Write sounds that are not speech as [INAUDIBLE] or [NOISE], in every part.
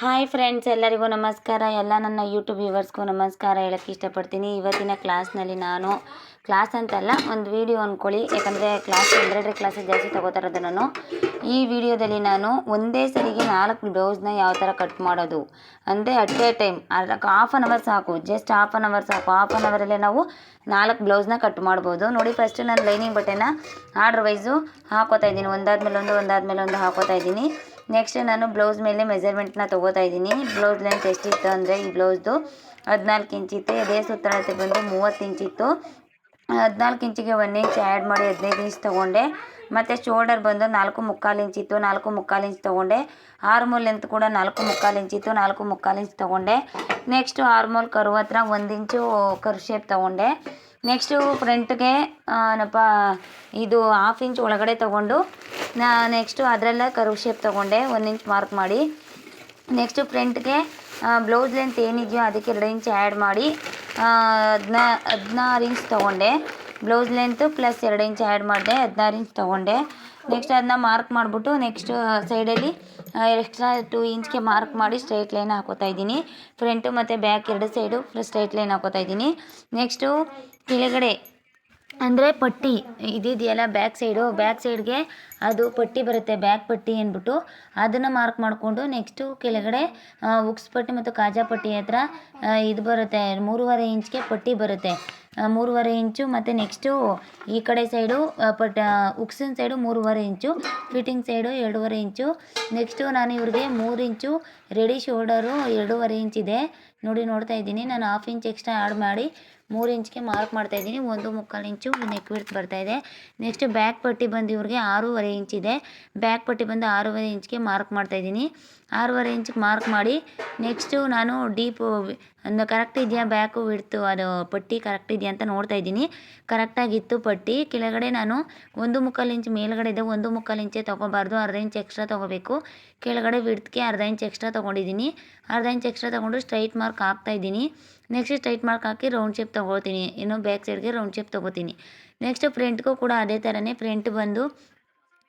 Hi friends ಎಲ್ಲರಿಗೂ ನಮಸ್ಕಾರ. ಎಲ್ಲ ನನ್ನ ಯೂಟ್ಯೂಬ್ ವ್ಯೂವರ್ಸ್ಗೂ ನಮಸ್ಕಾರ ಹೇಳೋಕ್ಕೆ ಇಷ್ಟಪಡ್ತೀನಿ. ಇವತ್ತಿನ ಕ್ಲಾಸ್ನಲ್ಲಿ ನಾನು ಕ್ಲಾಸ್ ಅಂತಲ್ಲ, ಒಂದು ವಿಡಿಯೋ ಅಂದ್ಕೊಳ್ಳಿ ಯಾಕಂದರೆ ಕ್ಲಾಸ್ ಎಂಬ್ರಾಯ್ಡ್ರಿ ಕ್ಲಾಸಸ್ ಜಾಸ್ತಿ ತೊಗೋತಾ ನಾನು. ಈ ವಿಡಿಯೋದಲ್ಲಿ ನಾನು ಒಂದೇ ಸರಿಗೆ ನಾಲ್ಕು ಬ್ಲೌಸ್ನ ಯಾವ ಥರ ಕಟ್ ಮಾಡೋದು? ಅಂದರೆ ಅಟ್ ಎ ಟೈಮ್ ಅದಕ್ಕೆ ಹಾಫ್ ಆನ್ ಅವರ್ ಸಾಕು. ಜಸ್ಟ್ ಹಾಫ್ ಆನ್ ಅವರ್ ಸಾಕು. ಹಾಫ್ ಆನ್ ಅವರಲ್ಲೇ ನಾವು ನಾಲ್ಕು ಬ್ಲೌಸ್ನ ಕಟ್ ಮಾಡ್ಬೋದು. ನೋಡಿ ಫಸ್ಟ್ ನಾನು ಲೈನಿಂಗ್ ಬಟ್ಟೆನ ಆರ್ಡ್ರ್ ವೈಸು ಹಾಕೋತಾ ಇದ್ದೀನಿ. ಒಂದಾದ್ಮೇಲೆ ಒಂದು ಒಂದಾದ್ಮೇಲೆ ಒಂದು ಹಾಕೋತಾ ಇದ್ದೀನಿ. ನೆಕ್ಸ್ಟ್ ನಾನು ಬ್ಲೌಸ್ ಮೇಲೆ ಮೆಜರ್ಮೆಂಟ್ನ ತೊಗೋತಾ ಇದ್ದೀನಿ. ಬ್ಲೌಸ್ ಲೆಂತ್ ಎಷ್ಟಿತ್ತು ಅಂದರೆ ಈ ಬ್ಲೌಸ್ದು ಹದಿನಾಲ್ಕು ಇಂಚಿತ್ತು ಇದೇ ಸುತ್ತಳತೆ ಬಂದು ಮೂವತ್ತು ಇಂಚಿತ್ತು ಹದಿನಾಲ್ಕು ಇಂಚಿಗೆ ಒನ್ ಇಂಚ್ ಆ್ಯಡ್ ಮಾಡಿ ಹದಿನೈದು ಇಂಚ್ ತೊಗೊಂಡೆ. ಮತ್ತು ಶೋಲ್ಡರ್ ಬಂದು ನಾಲ್ಕು ಮುಕ್ಕಾಲು ಇಂಚಿತ್ತು ನಾಲ್ಕು ಮುಕ್ಕಾಲು ಇಂಚ್ ತೊಗೊಂಡೆ. ಆರ್ಮೋಲ್ ಲೆಂತ್ ಕೂಡ ನಾಲ್ಕು ಮುಕ್ಕಾಲು ಇಂಚಿತ್ತು ನಾಲ್ಕು ಮುಕ್ಕಾಲು ಇಂಚ್ ತೊಗೊಂಡೆ. ನೆಕ್ಸ್ಟು ಆರ್ಮೋಲ್ ಕರು ಹತ್ರ ಒಂದು ಇಂಚು ಕರು ಶೇಪ್ ತೊಗೊಂಡೆ. ನೆಕ್ಸ್ಟು ಫ್ರಂಟ್ಗೆ ಏನಪ್ಪ, ಇದು ಹಾಫ್ ಇಂಚ್ ಒಳಗಡೆ ತೊಗೊಂಡು ನಾ ನೆಕ್ಸ್ಟು ಅದರಲ್ಲೇ ಕರ್ವ್ ಶೇಪ್ ತೊಗೊಂಡೆ, ಒಂದು ಇಂಚ್ ಮಾರ್ಕ್ ಮಾಡಿ. ನೆಕ್ಸ್ಟು ಫ್ರಂಟ್ಗೆ ಬ್ಲೌಸ್ ಲೆಂತ್ ಏನಿದೆಯೋ ಅದಕ್ಕೆ ಎರಡು ಇಂಚ್ ಆ್ಯಡ್ ಮಾಡಿ ಹದಿನಾ ಹದಿನಾರು ಇಂಚ್ ತೊಗೊಂಡೆ. ಬ್ಲೌಸ್ ಲೆಂತ್ ಪ್ಲಸ್ ಎರಡು ಇಂಚ್ ಆ್ಯಡ್ ಮಾಡಿದೆ, ಹದಿನಾರು ಇಂಚ್ ತೊಗೊಂಡೆ. ನೆಕ್ಸ್ಟ್ ಅದನ್ನ ಮಾರ್ಕ್ ಮಾಡಿಬಿಟ್ಟು ನೆಕ್ಸ್ಟ್ ಸೈಡಲ್ಲಿ ಎಕ್ಸ್ಟ್ರಾ ಟೂ ಇಂಚ್ಗೆ ಮಾರ್ಕ್ ಮಾಡಿ ಸ್ಟ್ರೈಟ್ ಲೈನ್ ಹಾಕೋತಾ ಇದ್ದೀನಿ. ಫ್ರಂಟು ಮತ್ತು ಬ್ಯಾಕ್ ಎರಡು ಸೈಡು ಸ್ಟ್ರೈಟ್ ಲೈನ್ ಹಾಕೋತಾ ಇದ್ದೀನಿ. ನೆಕ್ಸ್ಟು ಕೆಳಗಡೆ ಅಂದರೆ ಪಟ್ಟಿ, ಇದಿದೆಯಲ್ಲ ಬ್ಯಾಕ್ ಸೈಡು ಬ್ಯಾಕ್ ಸೈಡ್ಗೆ ಅದು ಪಟ್ಟಿ ಬರುತ್ತೆ ಬ್ಯಾಕ್ ಪಟ್ಟಿ ಅಂದ್ಬಿಟ್ಟು. ಅದನ್ನು ಮಾರ್ಕ್ ಮಾಡಿಕೊಂಡು ನೆಕ್ಸ್ಟು ಕೆಳಗಡೆ ಉಕ್ಸ್ ಪಟ್ಟಿ ಮತ್ತು ಕಾಜಾ ಪಟ್ಟಿ ಹತ್ರ ಇದು ಬರುತ್ತೆ, ಮೂರುವರೆ ಇಂಚ್ಗೆ ಪಟ್ಟಿ ಬರುತ್ತೆ. ಮೂರುವರೆ ಇಂಚು ಮತ್ತು ನೆಕ್ಸ್ಟು ಈ ಕಡೆ ಸೈಡು ಪಟ್ ಉಕ್ಸಿನ ಸೈಡು ಮೂರುವರೆ ಇಂಚು ಫಿಟ್ಟಿಂಗ್ ಸೈಡು ಎರಡೂವರೆ ಇಂಚು ನೆಕ್ಸ್ಟು ನಾನು ಇವ್ರಿಗೆ ಮೂರು ಇಂಚು ರೆಡಿ ಶೋಲ್ಡರು ಎರಡೂವರೆ ಇಂಚಿದೆ ನೋಡಿ ನೋಡ್ತಾ ಇದ್ದೀನಿ, ನಾನು ಹಾಫ್ ಇಂಚ್ ಎಕ್ಸ್ಟ್ರಾ ಆ್ಯಡ್ ಮಾಡಿ ಮೂರು ಇಂಚ್ಗೆ ಮಾರ್ಕ್ ಮಾಡ್ತಾ ಇದ್ದೀನಿ. ಒಂದು ಮುಕ್ಕಾಲು ಇಂಚು ನೆಕ್ ಬರ್ತಾ ಬರ್ತಾಯಿದೆ ನೆಕ್ಸ್ಟ್ ಬ್ಯಾಕ್ ಪಟ್ಟಿ ಬಂದು ಇವ್ರಿಗೆ ಆರೂವರೆ ಇಂಚಿದೆ ಬ್ಯಾಕ್ ಪಟ್ಟಿ ಬಂದು ಆರೂವರೆ ಇಂಚ್ಗೆ ಮಾರ್ಕ್ ಮಾಡ್ತಾ ಇದ್ದೀನಿ. ಆರೂವರೆ ಇಂಚಿಗೆ ಮಾರ್ಕ್ ಮಾಡಿ ನೆಕ್ಸ್ಟು ನಾನು ಡೀಪ್ ಕರೆಕ್ಟ್ ಇದೆಯಾ ಬ್ಯಾಕು ವಿಡ್ತು ಅದು ಪಟ್ಟಿ ಕರೆಕ್ಟ್ ಇದೆಯಾ ಅಂತ ನೋಡ್ತಾ ಇದ್ದೀನಿ. ಕರೆಕ್ಟಾಗಿತ್ತು ಪಟ್ಟಿ. ಕೆಳಗಡೆ ನಾನು ಒಂದು ಮುಕ್ಕಾಲು ಇಂಚ್, ಮೇಲ್ಗಡೆ ಇದೆ ಒಂದು ಮುಕ್ಕಾಲು ಇಂಚೇ ತೊಗೋಬಾರ್ದು. ಅರ್ಧ ಇಂಚ್ ಎಕ್ಸ್ಟ್ರಾ ತೊಗೋಬೇಕು. ಕೆಳಗಡೆ ವಿಡ್ತ್ಗೆ ಅರ್ಧ ಇಂಚ್ ಎಕ್ಸ್ಟ್ರಾ ತೊಗೊಂಡಿದ್ದೀನಿ. ಅರ್ಧ ಇಂಚ್ ಎಕ್ಸ್ಟ್ರಾ ತೊಗೊಂಡು ಸ್ಟ್ರೈಟ್ ಮಾರ್ಕ್ ಹಾಕ್ತಾಯಿದ್ದೀನಿ ನೆಕ್ಸ್ಟ್ ಸ್ಟ್ರೈಟ್ ಮಾರ್ಕ್ ಹಾಕಿ ರೌಂಡ್ ಶೇಪ್ ತೊಗೊಳ್ತೀನಿ ಇನ್ನು ಬ್ಯಾಕ್ ಸೈಡ್ಗೆ ರೌಂಡ್ ಶೇಪ್ ತೊಗೋತೀನಿ. ನೆಕ್ಸ್ಟ್ ಫ್ರಂಟ್ಗೂ ಕೂಡ ಅದೇ ಥರನೇ ಫ್ರಂಟ್ ಬಂದು,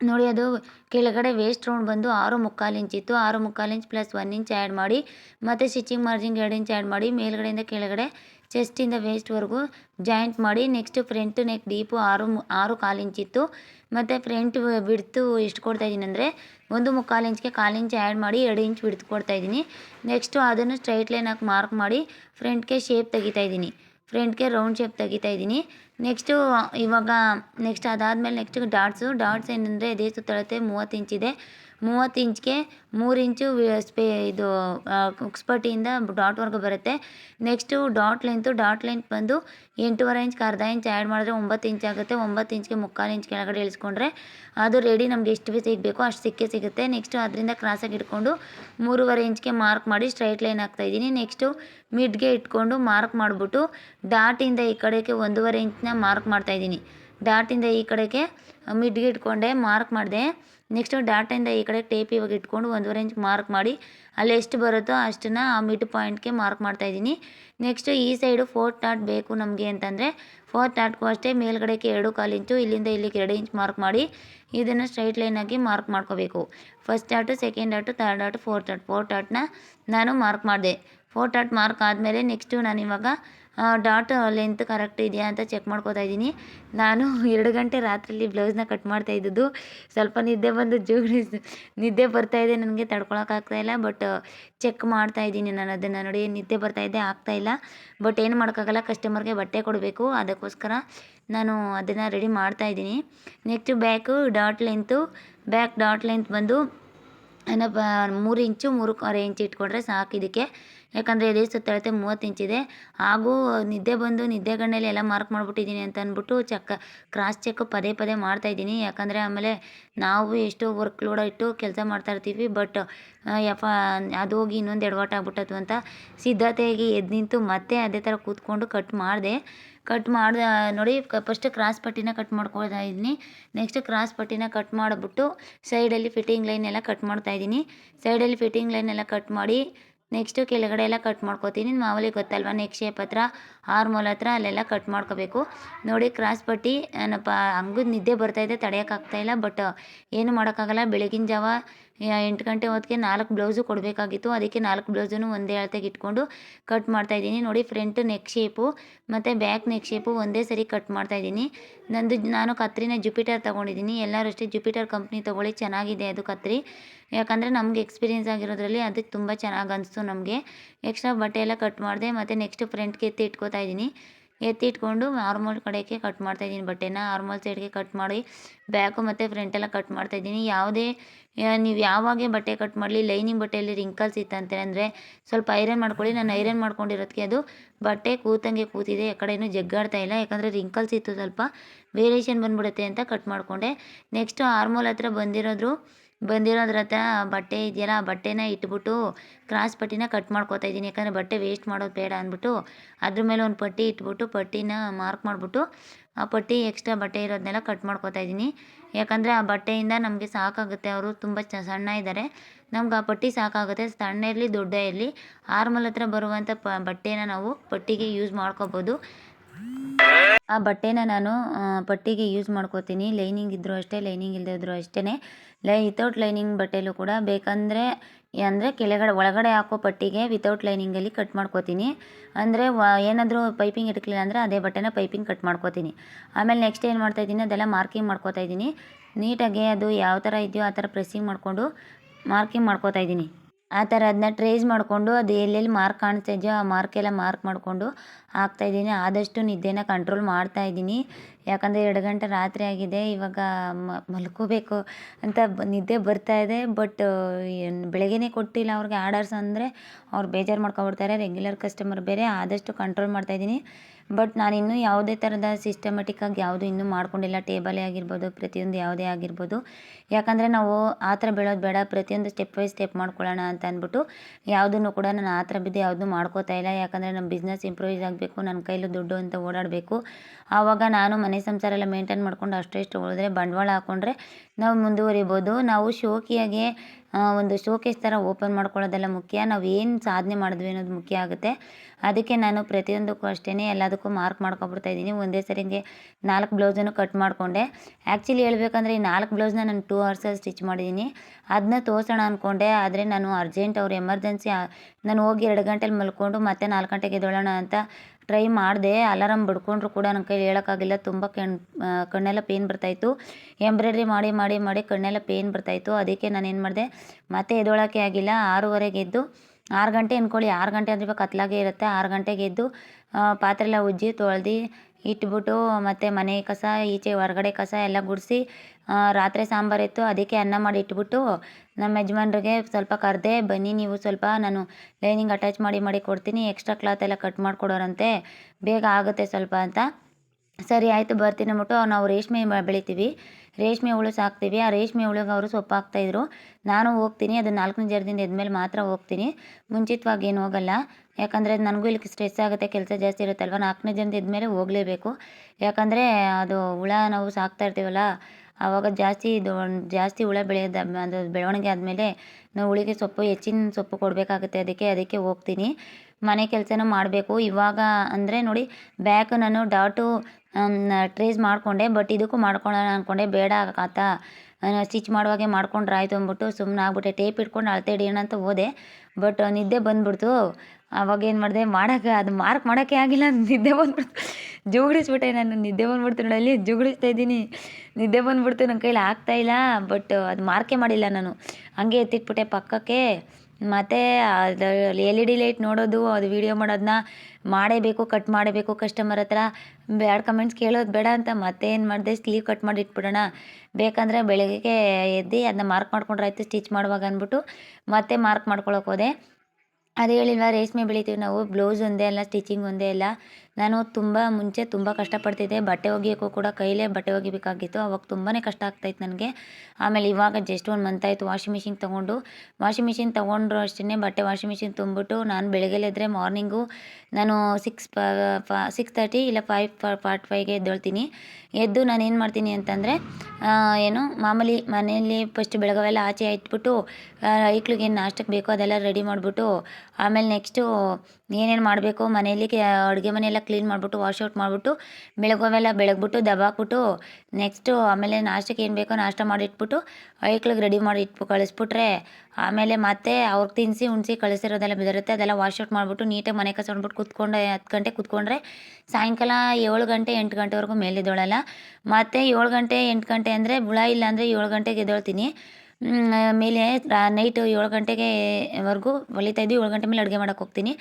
ನೋಡಿ ಅದು ಕೆಳಗಡೆ ವೇಸ್ಟ್ ರೌಂಡ್ ಬಂದು ಆರು ಮುಕ್ಕಾಲು ಇಂಚಿತ್ತು ಆರು ಮುಕ್ಕಾಲು inch plus one inch add ಮಾಡಿ, ಮತ್ತು ಸ್ಟಿಚಿಂಗ್ ಮಾರ್ಜಿಂಗ್ ಎರಡು ಇಂಚ್ ಆ್ಯಡ್ ಮಾಡಿ, ಮೇಲ್ಗಡೆಯಿಂದ ಕೆಳಗಡೆ ಚೆಸ್ಟಿಂದ ವೇಸ್ಟ್ವರೆಗೂ ಜಾಯಿಂಟ್ ಮಾಡಿ ನೆಕ್ಸ್ಟ್ ಫ್ರಂಟ್ ನೆಕ್ ಡೀಪು ಆರು ಆರು ಕಾಲು ಇಂಚಿತ್ತು ಮತ್ತು ಫ್ರಂಟ್ ಬಿಡ್ತು ಎಷ್ಟು ಕೊಡ್ತಾಯಿದ್ದೀನಿ ಅಂದರೆ, ಒಂದು ಮುಕ್ಕಾಲು ಇಂಚ್ಗೆ ಕಾಲು ಇಂಚ್ ಆ್ಯಡ್ ಮಾಡಿ ಎರಡು ಇಂಚ್ ಬಿಡ್ತು ಕೊಡ್ತಾಯಿದ್ದೀನಿ ನೆಕ್ಸ್ಟು ಅದನ್ನು ಸ್ಟ್ರೈಟ್ ಲೈನ್ ಹಾಕಿ ಮಾರ್ಕ್ ಮಾಡಿ ಫ್ರಂಟ್ಗೆ ಶೇಪ್ ತೆಗಿತಾಯಿದ್ದೀನಿ ಫ್ರಂಟ್ಗೆ ರೌಂಡ್ ಶೇಪ್ ತೆಗಿತಾ ಇದ್ದೀನಿ. ನೆಕ್ಸ್ಟು ಇವಾಗ ನೆಕ್ಸ್ಟ್ ಅದಾದಮೇಲೆ ನೆಕ್ಸ್ಟ್ ಡಾಟ್ಸು ಡಾಟ್ಸ್ ಏನಂದರೆ ಇದೇ ಸುತ್ತಳತೆ ಮೂವತ್ತು ಇಂಚಿದೆ ಮೂವತ್ತು ಇಂಚ್ಗೆ ಮೂರು ಇಂಚು ಸ್ಪೇ ಇದು ಉಕ್ಸ್ಪಟ್ಟಿಯಿಂದ ಡಾಟ್ವರೆಗೂ ಬರುತ್ತೆ. Next dot length, dot length ಬಂದು ಎಂಟೂವರೆ ಇಂಚ್ಗೆ ಅರ್ಧ ಇಂಚ್ ಆ್ಯಡ್ ಮಾಡಿದ್ರೆ ಒಂಬತ್ತು ಇಂಚ್ ಆಗುತ್ತೆ. ಒಂಬತ್ತು ಇಂಚ್ಗೆ ಮುಕ್ಕಾಲು ಇಂಚ್ ಕೆಳಗಡೆ ಇಳಿಸ್ಕೊಂಡ್ರೆ ಅದು ರೆಡಿ ನಮ್ಗೆ ಎಷ್ಟು ಬಿ ಸಿಗಬೇಕು, ಅಷ್ಟು ಸಿಕ್ಕೇ ಸಿಗುತ್ತೆ. ನೆಕ್ಸ್ಟು ಅದರಿಂದ ಕ್ರಾಸಾಗಿ ಇಟ್ಕೊಂಡು ಮೂರುವರೆ ಇಂಚ್ಗೆ ಮಾರ್ಕ್ ಮಾಡಿ ಸ್ಟ್ರೈಟ್ ಲೈನ್ ಹಾಕ್ತಾಯಿದ್ದೀನಿ ನೆಕ್ಸ್ಟು ಮಿಡ್ಗೆ ಇಟ್ಕೊಂಡು ಮಾರ್ಕ್ ಮಾಡಿಬಿಟ್ಟು ಡಾಟಿಂದ ಈ ಕಡೆಗೆ ಒಂದೂವರೆ ಇಂಚನ್ನ ಮಾರ್ಕ್ ಮಾಡ್ತಾಯಿದ್ದೀನಿ ಡಾಟಿಂದ ಈ ಕಡೆಗೆ ಮಿಡ್ಗೆ ಇಟ್ಕೊಂಡೆ ಮಾರ್ಕ್ ಮಾಡಿದೆ ನೆಕ್ಸ್ಟು ಡಾಟಿಂದ ಈ ಕಡೆ ಟೇಪ್ ಇವಾಗ ಇಟ್ಕೊಂಡು ಒಂದೂವರೆ ಇಂಚ್ ಮಾರ್ಕ್ ಮಾಡಿ, ಅಲ್ಲಿ ಎಷ್ಟು ಬರುತ್ತೋ ಅಷ್ಟನ್ನು ಆ ಮಿಡ್ ಪಾಯಿಂಟ್ಗೆ ಮಾರ್ಕ್ ಮಾಡ್ತಾಯಿದ್ದೀನಿ ನೆಕ್ಸ್ಟು ಈ ಸೈಡು ಫೋರ್ತ್ ಡಾಟ್ ಬೇಕು ನಮಗೆ ಅಂತಂದರೆ ಫೋರ್ತ್ ಡಾಟ್ಗೂ ಅಷ್ಟೇ ಮೇಲ್ಗಡೆಗೆ ಎರಡು ಕಾಲು ಇಂಚು ಇಲ್ಲಿಂದ ಇಲ್ಲಿಗೆ ಎರಡು ಇಂಚ್ ಮಾರ್ಕ್ ಮಾಡಿ ಇದನ್ನು ಸ್ಟ್ರೈಟ್ ಲೈನಾಗಿ ಮಾರ್ಕ್ ಮಾಡ್ಕೋಬೇಕು. First dot second dot third dot fourth dot four ಡಾಟ್ನ ನಾನು ಮಾರ್ಕ್ ಮಾಡಿದೆ. ಫೋರ್ ಡಾಟ್ ಮಾರ್ಕ್ ಆದಮೇಲೆ ನೆಕ್ಸ್ಟು ನಾನು ಇವಾಗ ಡಾಟ್ ಲೆಂತ್ ಕರೆಕ್ಟ್ ಇದೆಯಾ ಅಂತ ಚೆಕ್ ಮಾಡ್ಕೋತಾ ಇದ್ದೀನಿ. ನಾನು [LAUGHS] ಎರಡು ಗಂಟೆ ರಾತ್ರಿಲಿ ಬ್ಲೌಸ್ನ ಕಟ್ ಮಾಡ್ತಾ ಇದ್ದದ್ದು. ಸ್ವಲ್ಪ ನಿದ್ದೆ ಬಂದು ಜೋಡಿ ನಿದ್ದೆ ಬರ್ತಾ ಇದೆ, ನನಗೆ ತಡ್ಕೊಳಕ್ಕಾಗ್ತಾಯಿಲ್ಲ ಬಟ್ ಚೆಕ್ ಮಾಡ್ತಾ ಇದ್ದೀನಿ ನಾನು ಅದನ್ನು ನೋಡಿ. ನಿದ್ದೆ ಬರ್ತಾ ಇದೆ ಆಗ್ತಾಯಿಲ್ಲ ಬಟ್ ಏನು ಮಾಡೋಕ್ಕಾಗಲ್ಲ ಕಸ್ಟಮರ್ಗೆ ಬಟ್ಟೆ ಕೊಡಬೇಕು. ಅದಕ್ಕೋಸ್ಕರ ನಾನು ಅದನ್ನು ರೆಡಿ ಮಾಡ್ತಾ ಇದ್ದೀನಿ. Next back dot length back dot length ಬಂದು, ಏನಪ್ಪ, ಮೂರು ಇಂಚು ಮೂರುವರೆ ಇಂಚು ಇಟ್ಕೊಂಡ್ರೆ ಸಾಕು ಇದಕ್ಕೆ. ಯಾಕಂದರೆ ಎದೆ ಸುತ್ತಳತೆ ಮೂವತ್ತು ಇಂಚಿದೆ ಹಾಗೂ ನಿದ್ದೆ ಬಂದು ನಿದ್ದೆ ಗಣ್ಣಲ್ಲಿ ಎಲ್ಲ ಮಾರ್ಕ್ ಮಾಡಿಬಿಟ್ಟಿದ್ದೀನಿ ಅಂತ ಅಂದ್ಬಿಟ್ಟು ಚೆಕ್ ಕ್ರಾಸ್ ಚೆಕ್ ಪದೇ ಪದೇ ಮಾಡ್ತಾಯಿದ್ದೀನಿ ಯಾಕಂದರೆ ಆಮೇಲೆ ನಾವು ಎಷ್ಟೋ ವರ್ಕ್ ಲೋಡ ಇಟ್ಟು ಕೆಲಸ ಮಾಡ್ತಾಯಿರ್ತೀವಿ ಬಟ್ ಯಪ್ಪ, ಅದು ಹೋಗಿ ಇನ್ನೊಂದು ಎಡವಾಟ ಆಗ್ಬಿಟ್ಟತು ಅಂತ ಸಿದ್ಧತೆಗೆ ಎದ್ದು ನಿಂತು ಮತ್ತೆ ಅದೇ ಥರ ಕೂತ್ಕೊಂಡು ಕಟ್ ಮಾಡಿದೆ. ಕಟ್ ಮಾಡಿ ನೋಡಿ ಫಸ್ಟ್ ಕ್ರಾಸ್ ಪಟ್ಟಿನ ಕಟ್ ಮಾಡ್ಕೊಳ್ತಾ ಇದ್ದೀನಿ. ನೆಕ್ಸ್ಟ್ ಕ್ರಾಸ್ ಪಟ್ಟಿನ ಕಟ್ ಮಾಡಿಬಿಟ್ಟು ಸೈಡಲ್ಲಿ ಫಿಟ್ಟಿಂಗ್ ಲೈನ್ ಎಲ್ಲ ಕಟ್ ಮಾಡ್ತಾಯಿದ್ದೀನಿ ಸೈಡಲ್ಲಿ ಫಿಟ್ಟಿಂಗ್ ಲೈನ್ ಎಲ್ಲ ಕಟ್ ಮಾಡಿ ನೆಕ್ಸ್ಟು ಕೆಳಗಡೆ ಎಲ್ಲ ಕಟ್ ಮಾಡ್ಕೋತೀನಿ. ಮಾಮೂಲಿ ಗೊತ್ತಲ್ವ? ನೆಕ್ ಶೇಪ್ ಹತ್ರ ಹಾರ್ಮೋಲ್ ಹತ್ರ ಅಲ್ಲೆಲ್ಲ ಕಟ್ ಮಾಡ್ಕೋಬೇಕು. ನೋಡಿ ಕ್ರಾಸ್ ಪಟ್ಟಿ, ಏನಪ್ಪ ಹಂಗೂ ನಿದ್ದೆ ಬರ್ತಾಯಿದೆ ತಡೆಯೋಕ್ಕಾಗ್ತಾಯಿಲ್ಲ ಬಟ್ ಏನು ಮಾಡೋಕ್ಕಾಗಲ್ಲ. ಬೆಳಗಿನ ಜಾವ ಎಂಟು ಗಂಟೆ ಹೊತ್ತಿಗೆ ನಾಲ್ಕು ಬ್ಲೌಸು ಕೊಡಬೇಕಾಗಿತ್ತು. ಅದಕ್ಕೆ ನಾಲ್ಕು ಬ್ಲೌಸನ್ನು ಒಂದೇ ಅಳತೆಗೆ ಇಟ್ಕೊಂಡು ಕಟ್ ಮಾಡ್ತಾಯಿದ್ದೀನಿ ನೋಡಿ, ಫ್ರಂಟ್ ನೆಕ್ ಶೇಪು ಮತ್ತು ಬ್ಯಾಕ್ ನೆಕ್ ಶೇಪು ಒಂದೇ ಸರಿ ಕಟ್ ಮಾಡ್ತಾಯಿದ್ದೀನಿ ನಂದು ನಾನು ಕತ್ರಿನ ಜುಪಿಟರ್ ತೊಗೊಂಡಿದ್ದೀನಿ. ಎಲ್ಲರೂ ಅಷ್ಟೇ ಜುಪಿಟರ್ ಕಂಪ್ನಿ ತೊಗೊಳ್ಳಿ, ಚೆನ್ನಾಗಿದೆ ಅದು ಕತ್ರಿ. ಯಾಕಂದರೆ ನಮಗೆ ಎಕ್ಸ್ಪೀರಿಯೆನ್ಸ್ ಆಗಿರೋದ್ರಲ್ಲಿ ಅದು ತುಂಬ ಚೆನ್ನಾಗಿ ಅನಿಸ್ತು ನಮಗೆ. ಎಕ್ಸ್ಟ್ರಾ ಬಟ್ಟೆ ಎಲ್ಲ ಕಟ್ ಮಾಡಿದೆ ಮತ್ತು ನೆಕ್ಸ್ಟ್ ಫ್ರಂಟ್ಗೆ ಎತ್ತಿ ಇಟ್ಕೋತಾ ಇದ್ದೀನಿ. ಎತ್ತಿ ಇಟ್ಕೊಂಡು ಆರ್ಮೋಲ್ ಕಡೆಗೆ ಕಟ್ ಮಾಡ್ತಾಯಿದ್ದೀನಿ ಬಟ್ಟೆನ ಆರ್ಮೋಲ್ ಸೈಡ್ಗೆ ಕಟ್ ಮಾಡಿ ಬ್ಯಾಕು ಮತ್ತು ಫ್ರಂಟೆಲ್ಲ ಕಟ್ ಮಾಡ್ತಾಯಿದ್ದೀನಿ ಯಾವುದೇ ನೀವು ಯಾವಾಗೆ ಬಟ್ಟೆ ಕಟ್ ಮಾಡಲಿ ಲೈನಿಂಗ್ ಬಟ್ಟೆಯಲ್ಲಿ ರಿಂಕಲ್ಸ್ ಇತ್ತಂತೆ ಅಂದರೆ ಸ್ವಲ್ಪ ಐರನ್ ಮಾಡ್ಕೊಳ್ಳಿ. ನಾನು ಐರನ್ ಮಾಡ್ಕೊಂಡಿರೋದಕ್ಕೆ ಅದು ಬಟ್ಟೆ ಕೂತಂಗೆ ಕೂತಿದೆ. ಆ ಕಡೆಯೂ ಜಗ್ಗಾಡ್ತಾ ಇಲ್ಲ. ಯಾಕಂದರೆ ರಿಂಕಲ್ಸ್ ಇತ್ತು ಸ್ವಲ್ಪ ವೇರಿಯೇಷನ್ ಬಂದ್ಬಿಡುತ್ತೆ ಅಂತ ಕಟ್ ಮಾಡಿಕೊಂಡೆ. ನೆಕ್ಸ್ಟು ಆರ್ಮೋಲ್ ಹತ್ರ ಬಂದಿರೋದ್ರು ಬಂದಿರೋದ್ರ ಹತ್ರ ಬಟ್ಟೆ ಇದೆಯಲ್ಲ ಆ ಬಟ್ಟೆನ ಇಟ್ಬಿಟ್ಟು ಕ್ರಾಸ್ ಪಟ್ಟಿನ ಕಟ್ ಮಾಡ್ಕೊತಾ ಇದ್ದೀನಿ. ಯಾಕಂದರೆ ಬಟ್ಟೆ ವೇಸ್ಟ್ ಮಾಡೋದು ಬೇಡ ಅಂದ್ಬಿಟ್ಟು ಅದ್ರ ಮೇಲೆ ಒಂದು ಪಟ್ಟಿ ಇಟ್ಬಿಟ್ಟು ಪಟ್ಟಿನ ಮಾರ್ಕ್ ಮಾಡಿಬಿಟ್ಟು ಆ ಪಟ್ಟಿ ಎಕ್ಸ್ಟ್ರಾ ಬಟ್ಟೆ ಇರೋದನ್ನೆಲ್ಲ ಕಟ್ ಮಾಡ್ಕೊತಾ ಇದ್ದೀನಿ. ಯಾಕಂದರೆ ಆ ಬಟ್ಟೆಯಿಂದ ನಮಗೆ ಸಾಕಾಗುತ್ತೆ. ಅವರು ತುಂಬ ಚ, ಸಣ್ಣ ಇದ್ದಾರೆ. ನಮ್ಗೆ ಆ ಪಟ್ಟಿ ಸಾಕಾಗುತ್ತೆ. ಸಣ್ಣ ಇರಲಿ, ದೊಡ್ಡ ಇರಲಿ, ಆರ್ಮಲ್ ಹತ್ರ ಬರುವಂಥ ಪ, ಬಟ್ಟೆನ ನಾವು ಪಟ್ಟಿಗೆ ಯೂಸ್ ಮಾಡ್ಕೋಬೋದು. ಆ ಬಟ್ಟೆನ ನಾನು ಪಟ್ಟಿಗೆ ಯೂಸ್ ಮಾಡ್ಕೋತೀನಿ. ಲೈನಿಂಗ್ ಇದ್ದರೂ ಅಷ್ಟೇ ಲೈನಿಂಗ್ ಇಲ್ಲದೆ ಇದ್ರೂ ಅಷ್ಟೇ ಲೈ ವಿತೌಟ್ ಲೈನಿಂಗ್ ಬಟ್ಟೆಲೂ ಕೂಡ ಬೇಕಂದರೆ ಅಂದರೆ ಕೆಳಗಡೆ, ಒಳಗಡೆ ಹಾಕೋ ಪಟ್ಟಿಗೆ ವಿತೌಟ್ ಲೈನಿಂಗಲ್ಲಿ ಕಟ್ ಮಾಡ್ಕೋತೀನಿ. ಅಂದರೆ ಏನಾದರೂ ಪೈಪಿಂಗ್ ಇಟ್ಕಲಿಲ್ಲ ಅಂದರೆ ಅದೇ ಬಟ್ಟೆನ ಪೈಪಿಂಗ್ ಕಟ್ ಮಾಡ್ಕೋತೀನಿ. ಆಮೇಲೆ ನೆಕ್ಸ್ಟ್ ಏನು ಮಾಡ್ತಾ ಇದ್ದೀನಿ, ಅದೆಲ್ಲ ಮಾರ್ಕಿಂಗ್ ಮಾಡ್ಕೋತಾ ಇದ್ದೀನಿ. ನೀಟಾಗಿ ಅದು ಯಾವ ಥರ ಇದೆಯೋ ಆ ಥರ ಪ್ರೆಸ್ಸಿಂಗ್ ಮಾಡಿಕೊಂಡು ಮಾರ್ಕಿಂಗ್ ಮಾಡ್ಕೋತಾ ಇದ್ದೀನಿ. ಆ ಥರ ಅದನ್ನ ಟ್ರೇಸ್ ಮಾಡಿಕೊಂಡು ಅದು ಎಲ್ಲೆಲ್ಲಿ ಮಾರ್ಕ್ ಕಾಣಿಸ್ತಾ ಇದೆಯೋ ಆ ಮಾರ್ಕೆಲ್ಲ ಮಾರ್ಕ್ ಮಾಡಿಕೊಂಡು ಹಾಕ್ತಾಯಿದ್ದೀನಿ ಆದಷ್ಟು ನಿದ್ದೆನ ಕಂಟ್ರೋಲ್ ಮಾಡ್ತಾಯಿದ್ದೀನಿ ಯಾಕಂದರೆ ಎರಡು ಗಂಟೆ ರಾತ್ರಿ ಆಗಿದೆ, ಇವಾಗ ಮಲ್ಕೋಬೇಕು ಅಂತ ನಿದ್ದೆ ಬರ್ತಾ ಇದೆ. ಬಟ್ ಬೆಳಗ್ಗೆನೇ ಕೊಟ್ಟಿಲ್ಲ ಅವ್ರಿಗೆ ಆರ್ಡರ್ಸ್ ಅಂದರೆ ಅವ್ರು ಬೇಜಾರು ಮಾಡ್ಕೊಬಿಡ್ತಾರೆ. ರೆಗ್ಯುಲರ್ ಕಸ್ಟಮರ್ ಬೇರೆ, ಆದಷ್ಟು ಕಂಟ್ರೋಲ್ ಮಾಡ್ತಾಯಿದ್ದೀನಿ ಬಟ್ ನಾನು ಇನ್ನೂ ಯಾವುದೇ ಥರದ ಸಿಸ್ಟಮೆಟಿಕ್ಕಾಗಿ ಯಾವುದು ಇನ್ನೂ ಮಾಡ್ಕೊಂಡಿಲ್ಲ. ಟೇಬಲೇ ಆಗಿರ್ಬೋದು, ಪ್ರತಿಯೊಂದು ಯಾವುದೇ ಆಗಿರ್ಬೋದು. ಯಾಕಂದರೆ ನಾವು ಆ ಥರ ಬೆಳೋದು ಬೇಡ, ಪ್ರತಿಯೊಂದು ಸ್ಟೆಪ್ ಬೈ ಸ್ಟೆಪ್ ಮಾಡ್ಕೊಳ್ಳೋಣ ಅಂತ ಅಂದ್ಬಿಟ್ಟು ಯಾವುದನ್ನು ಕೂಡ ನಾನು ಆ ಥರ ಬಿದ್ದು ಯಾವುದೂ ಮಾಡ್ಕೋತಾ ಇಲ್ಲ. ಯಾಕಂದರೆ ನಮ್ಮ ಬಿಸ್ನೆಸ್ ಇಂಪ್ರೂವೈಸ್ ಆಗಬೇಕು, ನನ್ನ ಕೈಲೂ ದುಡ್ಡು ಅಂತ ಓಡಾಡಬೇಕು. ಆವಾಗ ನಾನು ಮನೆ ಸಂಸಾರ ಎಲ್ಲ ಮೇಂಟೈನ್ ಮಾಡ್ಕೊಂಡು ಅಷ್ಟೇ ಇಷ್ಟು ಉಳಿದ್ರೆ ಬಂಡವಾಳ ಹಾಕ್ಕೊಂಡ್ರೆ ನಾವು ಮುಂದುವರಿಬೋದು. ನಾವು ಶೋಕಿಯಾಗೆ ಒಂದು ಶೋಕೇಸ್ ಥರ ಓಪನ್ ಮಾಡ್ಕೊಳ್ಳೋದೆಲ್ಲ ಮುಖ್ಯ. ನಾವು ಏನು ಸಾಧನೆ ಮಾಡಿದ್ವಿ ಅನ್ನೋದು ಮುಖ್ಯ ಆಗುತ್ತೆ. ಅದಕ್ಕೆ ನಾನು ಪ್ರತಿಯೊಂದಕ್ಕೂ ಅಷ್ಟೇ ಎಲ್ಲದಕ್ಕೂ ಮಾರ್ಕ್ ಮಾಡ್ಕೊಬಿಡ್ತಾ ಇದ್ದೀನಿ. ಒಂದೇ ಸರಿಗೆ ನಾಲ್ಕು ಬ್ಲೌಸನ್ನು ಕಟ್ ಮಾಡಿಕೊಂಡೆ. ಆ್ಯಕ್ಚುಲಿ ಹೇಳ್ಬೇಕಂದ್ರೆ ಈ ನಾಲ್ಕು ಬ್ಲೌಸ್ನ ನಾನು ಟೂ ಅವರ್ಸಲ್ಲಿ ಸ್ಟಿಚ್ ಮಾಡಿದ್ದೀನಿ. ಅದನ್ನ ತೋರಿಸೋಣ ಅಂದ್ಕೊಂಡೆ ಆದರೆ ನಾನು ಅರ್ಜೆಂಟ್ ಅವ್ರು ಎಮರ್ಜೆನ್ಸಿ ನಾನು ಹೋಗಿ ಎರಡು ಗಂಟೆಲಿ ಮಲ್ಕೊಂಡು ಮತ್ತೆ ನಾಲ್ಕು ಗಂಟೆಗೆ ಎದ್ದೇಳೋಣ ಅಂತ ಟ್ರೈ ಮಾಡಿದೆ ಅಲಾರಾಮ್ ಬಿಡ್ಕೊಂಡ್ರು ಕೂಡ ನನ್ನ ಕೈಲಿ ಹೇಳೋಕ್ಕಾಗಿಲ್ಲ. ತುಂಬ ಕಣ್ ಕಣ್ಣೆಲ್ಲ ಪೇನ್ ಬರ್ತಾಯಿತ್ತು. ಎಂಬ್ರಾಯ್ಡ್ರಿ ಮಾಡಿ ಮಾಡಿ ಮಾಡಿ ಕಣ್ಣೆಲ್ಲ ಪೇನ್ ಬರ್ತಾಯಿತ್ತು. ಅದಕ್ಕೆ ನಾನು ಏನು ಮಾಡಿದೆ, ಮತ್ತೆ ಎದೊಳಕ್ಕೆ ಆಗಿಲ್ಲ, ಆರೂವರೆಗೆ ಎದ್ದು, ಆರು ಗಂಟೆ ಅಂದ್ಕೊಳ್ಳಿ ಆರು ಗಂಟೆ ಅಂದರೆ ಕತ್ಲಾಗೆ ಇರುತ್ತೆ. ಆರು ಗಂಟೆಗೆ ಎದ್ದು ಪಾತ್ರೆ ಎಲ್ಲ ಉಜ್ಜಿ, ತೊಳ್ದು ಇಟ್ಬಿಟ್ಟು ಮತ್ತು ಮನೆ ಕಸ, ಈಚೆ ಹೊರಗಡೆ ಕಸ ಎಲ್ಲ ಗುಡಿಸಿ ರಾತ್ರಿ ಸಾಂಬಾರಿತ್ತು ಅದಕ್ಕೆ ಅನ್ನ ಮಾಡಿ ಇಟ್ಬಿಟ್ಟು ನಮ್ಮ ಯಜಮಾನ್ರಿಗೆ ಸ್ವಲ್ಪ ಕರೆದೆ, ಬನ್ನಿ ನೀವು ಸ್ವಲ್ಪ ನಾನು ಲೈನಿಂಗ್ ಅಟ್ಯಾಚ್ ಮಾಡಿ ಮಾಡಿ ಕೊಡ್ತೀನಿ ಎಕ್ಸ್ಟ್ರಾ ಕ್ಲಾತ್ ಎಲ್ಲ ಕಟ್ ಮಾಡಿಕೊಡೋರಂತೆ, ಬೇಗ ಆಗುತ್ತೆ ಸ್ವಲ್ಪ ಅಂತ. ಸರಿ, ಆಯಿತು, ಬರ್ತೀನಿ ಅಂದ್ಬಿಟ್ಟು ನಾವು ರೇಷ್ಮೆ ಬೆಳಿತೀವಿ. ರೇಷ್ಮೆ ಹುಳು ಸಾಕ್ತೀವಿ. ಆ ರೇಷ್ಮೆ ಹುಳುಗೆ ಅವರು ಸೊಪ್ಪು ಹಾಕ್ತಾಯಿದ್ರು ನಾನು ಹೋಗ್ತೀನಿ, ಅದು ನಾಲ್ಕನೇ ಜರದಿಂದ ಎದ್ಮೇಲೆ ಮಾತ್ರ ಹೋಗ್ತೀನಿ. ಮುಂಚಿತವಾಗಿ ಏನು ಹೋಗಲ್ಲ. ಯಾಕಂದರೆ ನನಗೂ ಇಲ್ಲಿ ಸ್ಟ್ರೆಸ್ ಆಗುತ್ತೆ, ಕೆಲಸ ಜಾಸ್ತಿ ಇರುತ್ತಲ್ವ? ನಾಲ್ಕನೇ ದಿನದ ಇದ್ಮೇಲೆ ಹೋಗಲೇಬೇಕು. ಯಾಕಂದರೆ ಅದು ಹುಳ ನಾವು ಸಾಕ್ತಾ ಇರ್ತೀವಲ್ಲ, ಆವಾಗ ಜಾಸ್ತಿ ಇದು ಜಾಸ್ತಿ ಹುಳ ಬೆಳೆಯೋದು, ಅದು ಬೆಳವಣಿಗೆ ಆದಮೇಲೆ ನಾವು ಹುಳಿಗೆ ಸೊಪ್ಪು, ಹೆಚ್ಚಿನ ಸೊಪ್ಪು ಕೊಡಬೇಕಾಗುತ್ತೆ. ಅದಕ್ಕೆ ಅದಕ್ಕೆ ಹೋಗ್ತೀನಿ. ಮನೆ ಕೆಲಸನೂ ಮಾಡಬೇಕು. ಇವಾಗ ಅಂದರೆ ನೋಡಿ ಬ್ಯಾಕ್ ನಾನು ಡಾಟು ಟ್ರೇಸ್ ಮಾಡಿಕೊಂಡೆ ಬಟ್ ಇದಕ್ಕೂ ಮಾಡ್ಕೊಳ್ಳೋಣ ಅಂದ್ಕೊಂಡೆ ಬೇಡ ಆತ. ಸ್ಟಿಚ್ ಮಾಡುವಾಗೆ ಮಾಡ್ಕೊಂಡ್ರಾಯ್ತು ಅಂದ್ಬಿಟ್ಟು ಸುಮ್ಮನೆ ಆಗ್ಬಿಟ್ಟೆ ಟೇಪ್ ಇಟ್ಕೊಂಡು ಅಳತೆ ಹಿಡಿಯೋಣ ಅಂತ ಹೋದೆ. ಬಟ್ ನಿದ್ದೆ ಬಂದ್ಬಿಡ್ತು. ಆವಾಗ ಏನು ಮಾಡಿದೆ, ಮಾಡೋಕೆ, ಅದು ಮಾರ್ಕ್ ಮಾಡೋಕ್ಕೆ ಆಗಿಲ್ಲ, ನಿದ್ದೆ ಬಂದ್ಬಿಡ್ತು. ಜುಗುಡಿಸ್ಬಿಟ್ಟೆ ನಾನು, ನಿದ್ದೆ ಬಂದ್ಬಿಡ್ತು ನೋಡಲ್ಲಿ ಜುಗುಡಿಸ್ತಾ ಇದ್ದೀನಿ. ನಿದ್ದೆ ಬಂದ್ಬಿಡ್ತು ನನ್ನ ಕೈಲಿ ಆಗ್ತಾಯಿಲ್ಲ ಬಟ್ ಅದು ಮಾರ್ಕೆ ಮಾಡಿಲ್ಲ ನಾನು. ಹಂಗೆ ಎತ್ತಿಟ್ಬಿಟ್ಟೆ ಪಕ್ಕಕ್ಕೆ. ಮತ್ತು ಅದು ಎಲ್ ಇ ಡಿ ಲೈಟ್ ನೋಡೋದು, ಅದು ವೀಡಿಯೋ ಮಾಡೋದನ್ನ ಮಾಡೇಬೇಕು ಕಟ್ ಮಾಡಬೇಕು ಕಸ್ಟಮರ್ ಹತ್ರ. ಬ್ಯಾಡ್ ಕಮೆಂಟ್ಸ್ ಕೇಳೋದು ಬೇಡ ಅಂತ ಮತ್ತೆ ಏನು ಮಾಡಿದೆ ಸ್ಲೀವ್ ಕಟ್ ಮಾಡಿ ಇಟ್ಬಿಡೋಣ. ಬೇಕಂದರೆ ಬೆಳಗ್ಗೆ ಎದ್ದು ಅದನ್ನ ಮಾರ್ಕ್ ಮಾಡ್ಕೊಂಡ್ರೆ ಆಯಿತು ಸ್ಟಿಚ್ ಮಾಡುವಾಗ ಅಂದ್ಬಿಟ್ಟು ಮತ್ತೆ ಮಾರ್ಕ್ ಮಾಡ್ಕೊಳಕ್ಕೆ ಹೋದೆ. ಅದು ಹೇಳಿಲ್ವಾ ರೇಷ್ಮೆ ಬೆಳಿತೀವಿ ನಾವು ಬ್ಲೌಸ್ ಒಂದೇ ಅಲ್ಲ ಸ್ಟಿಚಿಂಗ್ ಒಂದೇ ಅಲ್ಲ. ನಾನು ತುಂಬ ಮುಂಚೆ ತುಂಬ ಕಷ್ಟಪಡ್ತಿದ್ದೆ. ಬಟ್ಟೆ ಒಗೆಯೋಕ್ಕೂ ಕೂಡ ಕೈಲೇ ಬಟ್ಟೆ ಒಗಿಬೇಕಾಗಿತ್ತು. ಅವಾಗ ತುಂಬಾ ಕಷ್ಟ ಆಗ್ತಾಯಿತ್ತು ನನಗೆ. ಆಮೇಲೆ ಇವಾಗ ಜಸ್ಟ್ ಒಂದು ಮಂತ್ ಆಯಿತು ವಾಷಿಂಗ್ ಮಿಷಿನ್ ತೊಗೊಂಡು. ವಾಷಿಂಗ್ ಮಿಷಿನ್ ತೊಗೊಂಡ್ರು ಅಷ್ಟೇ ಬಟ್ಟೆ ವಾಷಿಂಗ್ ಮಿಷಿನ್ ತುಂಬಿಟ್ಟು ನಾನು ಬೆಳಗ್ಗೆಲಿದ್ರೆ ಮಾರ್ನಿಂಗು ನಾನು ಸಿಕ್ಸ್ ಸಿಕ್ಸ್ ತರ್ಟಿ ಇಲ್ಲ ಫೈವ್ ಫಾರ್ಟ್ ಫೈವ್ಗೆ ಎದ್ದೊಳ್ತೀನಿ. ಎದ್ದು ನಾನು ಏನು ಮಾಡ್ತೀನಿ ಅಂತಂದರೆ ಏನು ಮಾಮೂಲಿ ಮನೆಯಲ್ಲಿ ಫಸ್ಟ್ ಬೆಳಗಾವೆಲ್ಲ ಆಚೆ ಇಟ್ಬಿಟ್ಟು ಐಕ್ಳಿಗೆ ಏನು ನಾಷ್ಟಕ್ಕೆ ಬೇಕೋ ಅದೆಲ್ಲ ರೆಡಿ ಮಾಡಿಬಿಟ್ಟು, ಆಮೇಲೆ ನೆಕ್ಸ್ಟು ಏನೇನು ಮಾಡಬೇಕು ಮನೆಯಲ್ಲಿ ಅಡುಗೆ ಮನೆಯೆಲ್ಲ ಕ್ಲೀನ್ ಮಾಡಿಬಿಟ್ಟು ಔಟ್ ಮಾಡಿಬಿಟ್ಟು ಬೆಳಗೋವೆಲ್ಲ ಬೆಳಗ್ಬಿಟ್ಟು ದಬಾಕ್ಬಿಟ್ಟು ನೆಕ್ಸ್ಟು ಆಮೇಲೆ ನಾಷ್ಟಕ್ಕೆ ಏನು ಬೇಕೋ ನಾಷ್ಟ ಮಾಡಿಟ್ಬಿಟ್ಟು ಐಕ್ಳಿಗೆ ರೆಡಿ ಮಾಡಿ ಇಟ್ಬಿಟ್ಟು ಕಳಿಸ್ಬಿಟ್ರೆ, ಆಮೇಲೆ ಮತ್ತೆ ಅವ್ರಿಗೆ ತಿನ್ನಿಸಿ ಉಣಿಸಿ, ಕಳಿಸಿರೋದೆಲ್ಲ ಬಿದಿರುತ್ತೆ, ಅದೆಲ್ಲ ವಾಶೌಟ್ ಮಾಡಿಬಿಟ್ಟು ನೀಟಾಗಿ ಮನೆ ಕಸ ಕೂತ್ಕೊಂಡು, ಹತ್ತು ಗಂಟೆ ಕೂತ್ಕೊಂಡ್ರೆ, ಸಾಯಂಕಾಲ ಏಳು ಗಂಟೆ, ಎಂಟು ಗಂಟೆವರೆಗೂ ಮೇಲೆದ್ದೋಳಲ್ಲ, ಮತ್ತು ಏಳು ಗಂಟೆ, ಎಂಟು ಗಂಟೆ ಅಂದರೆ ಬುಳ ಇಲ್ಲ ಅಂದರೆ ಏಳು ಗಂಟೆಗೆ ಎದ್ದೇಳ್ತೀನಿ. ಮ್, ಆಮೇಲೆ ನೈಟು ಏಳು ಗಂಟೆಗೆ ವರೆಗೂ ಹೊಲಿತಾ ಇದ್ವಿ. ಏಳು ಗಂಟೆ ಮೇಲೆ ಅಡುಗೆ ಮಾಡೋಕೆ ಹೋಗ್ತೀನಿ.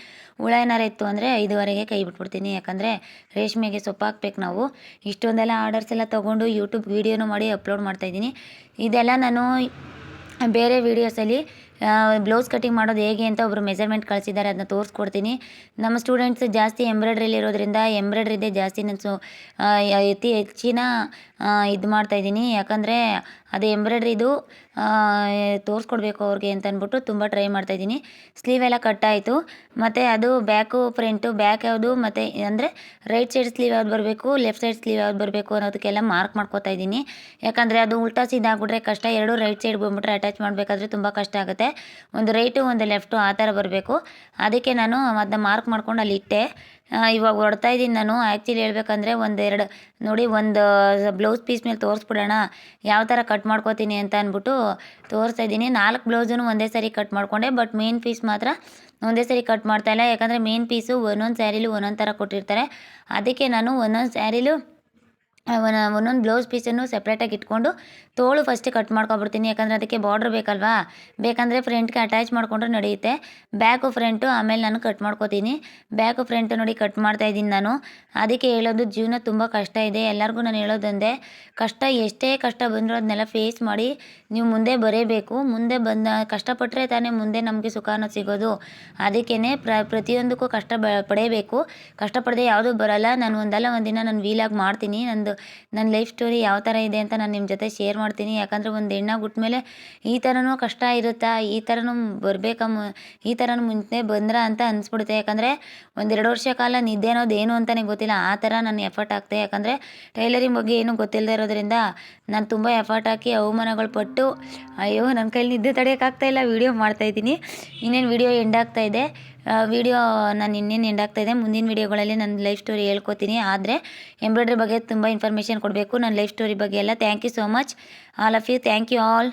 ಹುಳ ಏನಾರು ಇತ್ತು ಅಂದರೆ ಐದುವರೆಗೆ ಕೈ ಬಿಟ್ಬಿಡ್ತೀನಿ. ಯಾಕಂದರೆ ರೇಷ್ಮೆಗೆ ಸೊಪ್ಪು ಹಾಕ್ಬೇಕು ನಾವು. ಇಷ್ಟೊಂದೆಲ್ಲ ಆರ್ಡರ್ಸ್ ಎಲ್ಲ ತೊಗೊಂಡು ಯೂಟ್ಯೂಬ್ ವೀಡಿಯೋನು ಮಾಡಿ ಅಪ್ಲೋಡ್ ಮಾಡ್ತಾಯಿದ್ದೀನಿ ಇದೆಲ್ಲ ನಾನು ಬೇರೆ ವೀಡಿಯೋಸಲ್ಲಿ ಬ್ಲೌಸ್ ಕಟಿಂಗ್ ಮಾಡೋದು ಹೇಗೆ ಅಂತ ಒಬ್ಬರು ಮೆಜರ್ಮೆಂಟ್ ಕಳಿಸಿದ್ದಾರೆ ಅದನ್ನ ತೋರಿಸ್ಕೊಡ್ತೀನಿ. ನಮ್ಮ ಸ್ಟೂಡೆಂಟ್ಸ್ ಜಾಸ್ತಿ ಎಂಬ್ರಾಯ್ಡ್ರಿಲಿ ಇರೋದ್ರಿಂದ ಎಂಬ್ರಾಯ್ಡ್ರಿದೆ ಜಾಸ್ತಿ ನಾನು ಸೊ ಅತಿ ಹೆಚ್ಚಿನ ಇದು ಮಾಡ್ತಾಯಿದ್ದೀನಿ ಯಾಕಂದರೆ ಅದು ಎಂಬ್ರಾಯ್ಡ್ರಿದು ತೋರಿಸ್ಕೊಡ್ಬೇಕು ಅವ್ರಿಗೆ ಅಂತ ಅಂದ್ಬಿಟ್ಟು ತುಂಬ ಟ್ರೈ ಮಾಡ್ತಾಯಿದ್ದೀನಿ ಸ್ಲೀವ್ ಎಲ್ಲ ಕಟ್ ಆಯಿತು. ಮತ್ತು ಅದು ಬ್ಯಾಕು ಫ್ರಂಟು ಬ್ಯಾಕ್ ಯಾವುದು, ಮತ್ತು ಅಂದರೆ ರೈಟ್ ಸೈಡ್ ಸ್ಲೀವ್ ಯಾವ್ದು ಬರಬೇಕು ಲೆಫ್ಟ್ ಸೈಡ್ ಸ್ಲೀವ್ ಯಾವ್ದು ಬರಬೇಕು ಅನ್ನೋದಕ್ಕೆಲ್ಲ ಮಾರ್ಕ್ ಮಾಡ್ಕೊತಾ ಇದ್ದೀನಿ. ಯಾಕಂದರೆ ಅದು ಉಲ್ಟಾ ಸೀದಾ ಆಗ್ಬಿಟ್ರೆ ಕಷ್ಟ, ಎರಡು ರೈಟ್ ಸೈಡ್ ಬಂದ್ಬಿಟ್ರೆ ಅಟ್ಯಾಚ್ ಮಾಡಬೇಕಾದ್ರೆ ತುಂಬ ಕಷ್ಟ ಆಗುತ್ತೆ. ಒಂದು ರೈಟು ಒಂದು ಲೆಫ್ಟು ಆ ಥರ ಬರಬೇಕು. ಅದಕ್ಕೆ ನಾನು ಅದನ್ನ ಮಾರ್ಕ್ ಮಾಡ್ಕೊಂಡು ಅಲ್ಲಿ ಇಟ್ಟೆ. ಇವಾಗ ಹೊಡ್ತಾ ಇದ್ದೀನಿ ನಾನು. ಆ್ಯಕ್ಚುಲಿ ಹೇಳ್ಬೇಕಂದ್ರೆ ಒಂದೆರಡು ನೋಡಿ ಒಂದು ಬ್ಲೌಸ್ ಪೀಸ್ ಮೇಲೆ ತೋರಿಸ್ಬಿಡೋಣ. ಯಾವ ಥರ ಕಟ್ ಮಾಡ್ಕೋತೀನಿ ಅಂತ ಅಂದ್ಬಿಟ್ಟು ತೋರಿಸ್ತಾ ಇದ್ದೀನಿ. ನಾಲ್ಕು ಬ್ಲೌಸನ್ನು ಒಂದೇ ಸರಿ ಕಟ್ ಮಾಡಿಕೊಂಡೆ ಬಟ್ ಮೇನ್ ಪೀಸ್ ಮಾತ್ರ ಒಂದೇ ಸರಿ ಕಟ್ ಮಾಡ್ತಾಯಿಲ್ಲ ಯಾಕಂದರೆ ಮೇನ್ ಪೀಸು ಒಂದೊಂದು ಸ್ಯಾರಿಲೂ ಒಂದೊಂದು ಥರ ಕೊಟ್ಟಿರ್ತಾರೆ. ಅದಕ್ಕೆ ನಾನು ಒಂದೊಂದು ಸ್ಯಾರಿಲೂ ಒಂದೊಂದು ಬ್ಲೌಸ್ ಪೀಸನ್ನು ಸಪ್ರೇಟಾಗಿ ಇಟ್ಕೊಂಡು ತೋಳು ಫಸ್ಟ್ ಕಟ್ ಮಾಡ್ಕೊಬಿಡ್ತೀನಿ. ಯಾಕಂದರೆ ಅದಕ್ಕೆ ಬಾರ್ಡ್ರ್ ಬೇಕಲ್ವಾ? ಬೇಕಂದರೆ ಫ್ರಂಟ್ಗೆ ಅಟ್ಯಾಚ್ ಮಾಡಿಕೊಂಡ್ರೆ ನಡೆಯುತ್ತೆ. ಬ್ಯಾಕು ಫ್ರಂಟು ಆಮೇಲೆ ನಾನು ಕಟ್ ಮಾಡ್ಕೋತೀನಿ. ಬ್ಯಾಕು ಫ್ರಂಟು ನೋಡಿ ಕಟ್ ಮಾಡ್ತಾ ಇದ್ದೀನಿ ನಾನು. ಅದಕ್ಕೆ ಹೇಳೋದು ಜೀವನ ತುಂಬ ಕಷ್ಟ ಇದೆ. ಎಲ್ಲರಿಗೂ ನಾನು ಹೇಳೋದಂದೆ, ಕಷ್ಟ ಎಷ್ಟೇ ಕಷ್ಟ ಬಂದರೂ ಅದನ್ನೆಲ್ಲ ಫೇಸ್ ಮಾಡಿ ನೀವು ಮುಂದೆ ಬರೀಬೇಕು. ಮುಂದೆ ಬಂದ ಕಷ್ಟಪಟ್ಟರೆ ತಾನೇ ಮುಂದೆ ನಮಗೆ ಸುಖ ಅನ್ನೋದು ಸಿಗೋದು. ಅದಕ್ಕೇ ಪ್ರ, ಪ್ರತಿಯೊಂದಕ್ಕೂ ಕಷ್ಟ ಬ, ಪಡೇಬೇಕು. ಕಷ್ಟಪಡದೆ ಯಾವುದೂ ಬರಲ್ಲ. ನಾನು ಒಂದಲ್ಲ ಒಂದಿನ ನಾನು ವೀಲಾಗಿ ಮಾಡ್ತೀನಿ. ನಂದು ನನ್ನ ಲೈಫ್ ಸ್ಟೋರಿ ಯಾವ ಥರ ಇದೆ ಅಂತ ನಾನು ನಿಮ್ಮ ಜೊತೆ ಶೇರ್ ಮಾಡ್ತೀನಿ. ಯಾಕಂದರೆ ಒಂದು ಹೆಣ್ಣಾಗಿ ಹುಟ್ಮೇಲೆ ಈ ಥರನೂ ಕಷ್ಟ ಇರುತ್ತಾ? ಈ ಥರನೂ ಬರಬೇಕಾ ಈ ಥರನೂ ಮುಂಚೆ ಬಂದ್ರ ಅಂತ ಅನಿಸ್ಬಿಡುತ್ತೆ. ಯಾಕಂದರೆ ಒಂದೆರಡು ವರ್ಷ ಕಾಲ ನಿದ್ದೆ ಅನ್ನೋದು ಏನು ಅಂತಲೇ ಗೊತ್ತಿಲ್ಲ. ಆ ಥರ ನಾನು ಎಫರ್ಟ್ ಆಗ್ತದೆ ಯಾಕಂದರೆ ಟೈಲರಿಂಗ್ ಬಗ್ಗೆ ಏನೂ ಗೊತ್ತಿಲ್ಲದೆ ಇರೋದ್ರಿಂದ ನಾನು ತುಂಬ ಎಫರ್ಟ್ ಹಾಕಿ ಅವಮಾನಗಳು ಪಟ್ಟು, ಅಯ್ಯೋ ನನ್ನ ಕೈಲಿ ನಿದ್ದೆ ತಡೆಯೋಕ್ಕಾಗ್ತಾ ಇಲ್ಲ. ವೀಡಿಯೋ ಮಾಡ್ತಾಯಿದ್ದೀನಿ ಇನ್ನೇನು ವೀಡಿಯೋ ಎಂಡ್ ಆಗ್ತಾ ಇದೆ. ವೀಡಿಯೋ ನಾನು ಇನ್ನೇನು ಎಂಡ್ ಆಗ್ತಾ ಇದೆ. ಮುಂದಿನ ವೀಡಿಯೋಗಳಲ್ಲಿ ನನ್ನ ಲೈಫ್ ಸ್ಟೋರಿ ಹೇಳ್ಕೊತೀನಿ. ಆದರೆ ಎಂಬ್ರಾಯ್ಡ್ರಿ ಬಗ್ಗೆ ತುಂಬ ಇನ್ಫಾರ್ಮೇಷನ್ ಕೊಡಬೇಕು. ನನ್ನ ಲೈಫ್ ಸ್ಟೋರಿ ಬಗ್ಗೆ ಎಲ್ಲ thank you so much all of you thank you all